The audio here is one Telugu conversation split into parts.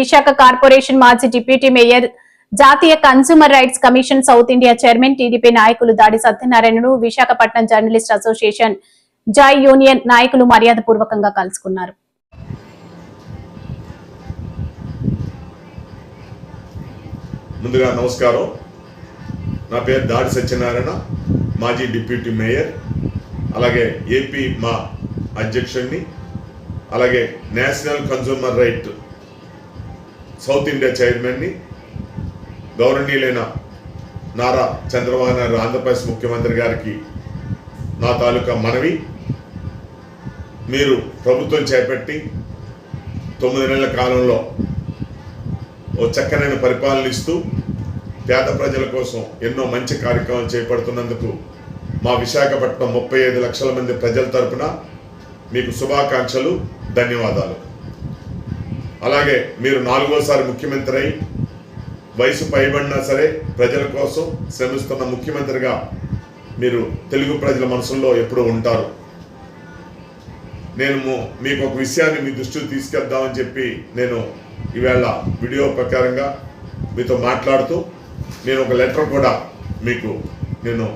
విశాఖ కార్పొరేషన్ మాజీ డిప్యూటీ మేయర్ జాతీయ consumer rights commission south India chairman TDP నాయకులు Dadi సత్యనారాయణను Visakhapatnam journalist association joy union నాయకులు మర్యాద పూర్వకంగా కలుసుకున్నారు. ముందుగా నమస్కారం. నా పేరు దాడి సత్యనారాయణ మాజీ డిప్యూటీ మేయర్ అలాగే ఏపీ మా అధ్యక్షుడిని అలాగే national consumer right south India చైర్మన్ని గౌరవనీయులైన నారా చంద్రబాబు నాయుడు ఆంధ్రప్రదేశ్ ముఖ్యమంత్రి గారికి నా తాలూకా మనవి. మీరు ప్రభుత్వం చేపట్టి తొమ్మిది నెలల కాలంలో ఓ చక్కనైన పరిపాలనిస్తూ పేద ప్రజల కోసం ఎన్నో మంచి కార్యక్రమాలు చేపడుతున్నందుకు మా విశాఖపట్నం ముప్పై ఐదు లక్షల మంది ప్రజల తరపున మీకు శుభాకాంక్షలు ధన్యవాదాలు. అలాగే మీరు నాలుగోసారి ముఖ్యమంత్రి అయి వయసు పైబడినా సరే ప్రజల కోసం శ్రమిస్తున్న ముఖ్యమంత్రిగా మీరు తెలుగు ప్రజల మనసుల్లో ఎప్పుడూ ఉంటారు. నేను మీకు ఒక విషయాన్ని మీ దృష్టికి తీసుకెళ్దామని చెప్పి నేను ఈవేళ వీడియో ప్రకారంగా మీతో మాట్లాడుతూ నేను ఒక లెటర్ కూడా మీకు నేను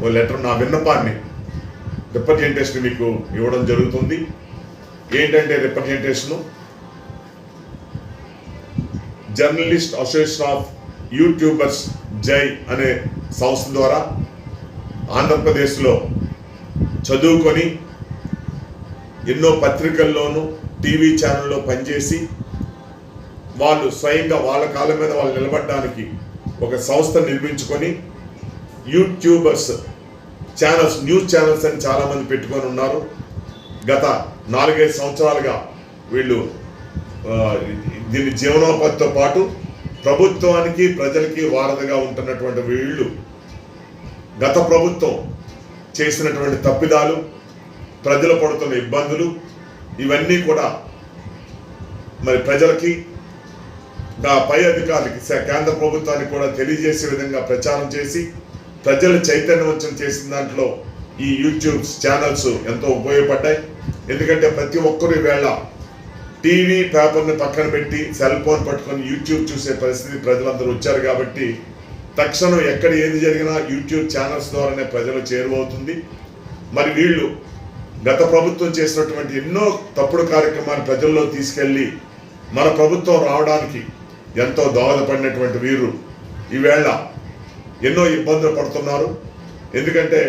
ఒక లెటర్ నా విన్నపాన్ని రిప్రజెంటేషన్ మీకు ఇవ్వడం జరుగుతుంది. ఏంటంటే representation journalist association of YouTubers JAY అనే సంస్థ ద్వారా ఆంధ్రప్రదేశ్లో చదువుకొని ఎన్నో పత్రికల్లోనూ టీవీ ఛానల్లో పనిచేసి వాళ్ళు స్వయంగా వాళ్ళ కాళ్ళ మీద వాళ్ళు నిలబడడానికి ఒక సంస్థ నిర్మించుకొని యూట్యూబర్స్ ఛానల్స్ న్యూస్ ఛానల్స్ అని చాలామంది పెట్టుకొని ఉన్నారు. గత నాలుగైదు సంవత్సరాలుగా వీళ్ళు దీని జీవనోపాధితో పాటు ప్రభుత్వానికి ప్రజలకి వారధిగా ఉంటున్నటువంటి వీళ్ళు గత ప్రభుత్వం చేసినటువంటి తప్పిదాలు ప్రజలు పడుతున్న ఇబ్బందులు ఇవన్నీ కూడా మరి ప్రజలకి నా పై అధికారులకి కేంద్ర ప్రభుత్వానికి కూడా తెలియజేసే విధంగా ప్రచారం చేసి ప్రజల చైతన్యవంతం చేసిన దాంట్లో ఈ యూట్యూబ్ ఛానల్స్ ఎంతో ఉపయోగపడ్డాయి. ఎందుకంటే ప్రతి ఒక్కరు వేళ టీవీ పేపర్ని పక్కన పెట్టి సెల్ ఫోన్ పట్టుకొని యూట్యూబ్ చూసే పరిస్థితి ప్రజలందరూ వచ్చారు కాబట్టి తక్షణం ఎక్కడ ఏది జరిగినా యూట్యూబ్ ఛానల్స్ ద్వారానే ప్రజలు చేరువవుతుంది. మరి వీళ్ళు గత ప్రభుత్వం చేసినటువంటి ఎన్నో తప్పుడు కార్యక్రమాలు ప్రజల్లో తీసుకెళ్ళి మన ప్రభుత్వం రావడానికి ఎంతో దోహదపడినటువంటి వీరు ఈవేళ ఎన్నో ఇబ్బందులు పడుతున్నారు. ఎందుకంటే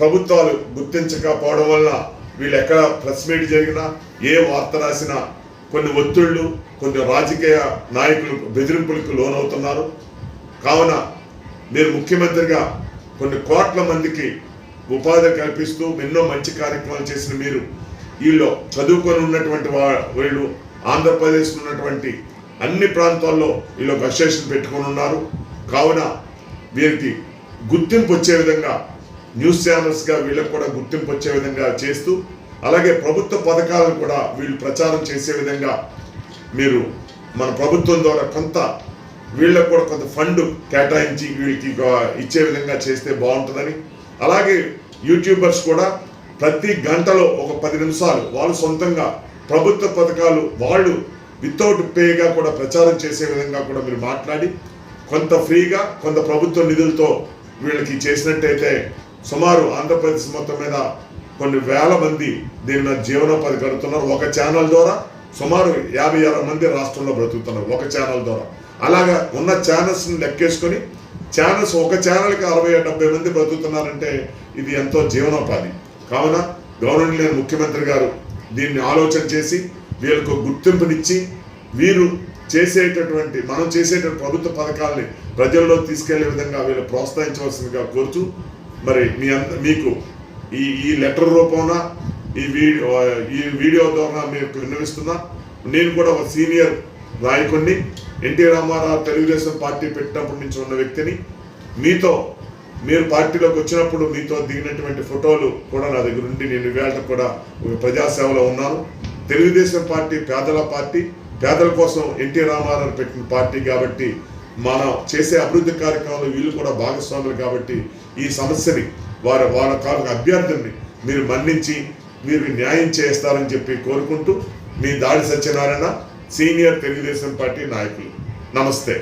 ప్రభుత్వాలు గుర్తించకపోవడం వల్ల వీళ్ళు ఎక్కడ ప్రెస్ మీట్ జరిగినా ఏ వార్త రాసినా కొన్ని ఒత్తిళ్ళు కొన్ని రాజకీయ నాయకులు బెదిరింపులకు లోనవుతున్నారు. కావున మీరు ముఖ్యమంత్రిగా కొన్ని కోట్ల మందికి ఉపాధి కల్పిస్తూ ఎన్నో మంచి కార్యక్రమాలు చేసిన మీరు వీళ్ళు చదువుకొని ఉన్నటువంటి వా- వీళ్ళు ఆంధ్రప్రదేశ్లో ఉన్నటువంటి అన్ని ప్రాంతాల్లో వీళ్ళు ఒక అసోసియేషన్ పెట్టుకొని ఉన్నారు. కావున వీరికి గుర్తింపు వచ్చే విధంగా న్యూస్ ఛానల్స్గా వీళ్ళకి కూడా గుర్తింపు వచ్చే విధంగా చేస్తూ అలాగే ప్రభుత్వ పథకాలను కూడా వీళ్ళు ప్రచారం చేసే విధంగా మీరు మన ప్రభుత్వం ద్వారా కొంత వీళ్ళకు కూడా కొంత ఫండ్ కేటాయించి వీళ్ళకి ఇచ్చే విధంగా చేస్తే బాగుంటుందని. అలాగే యూట్యూబర్స్ కూడా ప్రతి గంటలో ఒక పది నిమిషాలు వాళ్ళు సొంతంగా ప్రభుత్వ పథకాలు వాళ్ళు వితౌట్ పేగా కూడా ప్రచారం చేసే విధంగా కూడా మీరు మాట్లాడి కొంత ఫ్రీగా కొంత ప్రభుత్వ నిధులతో వీళ్ళకి చేసినట్టయితే సుమారు ఆంధ్రప్రదేశ్ మొత్తం మీద కొన్ని వేల మంది దీని మీద జీవనోపాధి గడుపుతున్నారు ఒక ఛానల్ ద్వారా సుమారు యాభై అరవై మంది రాష్ట్రంలో బ్రతుకుతున్నారు. ఒక ఛానల్ ద్వారా. అలాగా ఉన్న ఛానల్స్ని లెక్కేసుకొని ఛానల్స్ ఒక ఛానల్కి అరవై డెబ్బై మంది బ్రతుకుతున్నారంటే ఇది ఎంతో జీవనోపాధి. కావున గవర్నమెంట్ లేని ముఖ్యమంత్రి గారు దీన్ని ఆలోచన చేసి వీళ్ళకు గుర్తింపునిచ్చి వీరు చేసేటటువంటి మనం చేసేటటువంటి ప్రభుత్వ పథకాలని ప్రజల్లో తీసుకెళ్ళే విధంగా వీళ్ళు ప్రోత్సహించవలసిందిగా కోరుతూ మరి మీ అంత మీకు ఈ ఈ లెటర్ రూపంలో ఈ వీడియో ఈ వీడియో ద్వారా మీకు విన్నవిస్తున్నా నేను కూడా ఒక సీనియర్ నాయకుడిని ఎన్టీ రామారావు తెలుగుదేశం పార్టీ పెట్టినప్పటి నుంచి ఉన్న వ్యక్తిని మీతో మీరు పార్టీలోకి వచ్చినప్పుడు మీతో దిగినటువంటి ఫోటోలు కూడా నా దగ్గర ఉండి నేను ఇవాళ కూడా ప్రజాసేవలో ఉన్నాను. తెలుగుదేశం పార్టీ పేదల పార్టీ పేదల కోసం ఎన్టీ రామారావు పెట్టిన పార్టీ కాబట్టి మనం చేసే అభివృద్ధి కార్యక్రమాలు వీళ్ళు కూడా భాగస్వాములు కాబట్టి ఈ సమస్యని వారి వాళ్ళ కాలకు అభ్యర్థుల్ని మీరు మన్నించి మీరు న్యాయం చేస్తారని చెప్పి కోరుకుంటూ మీ దాడి సత్యనారాయణ సీనియర్ తెలుగుదేశం పార్టీ నాయకులు. నమస్తే.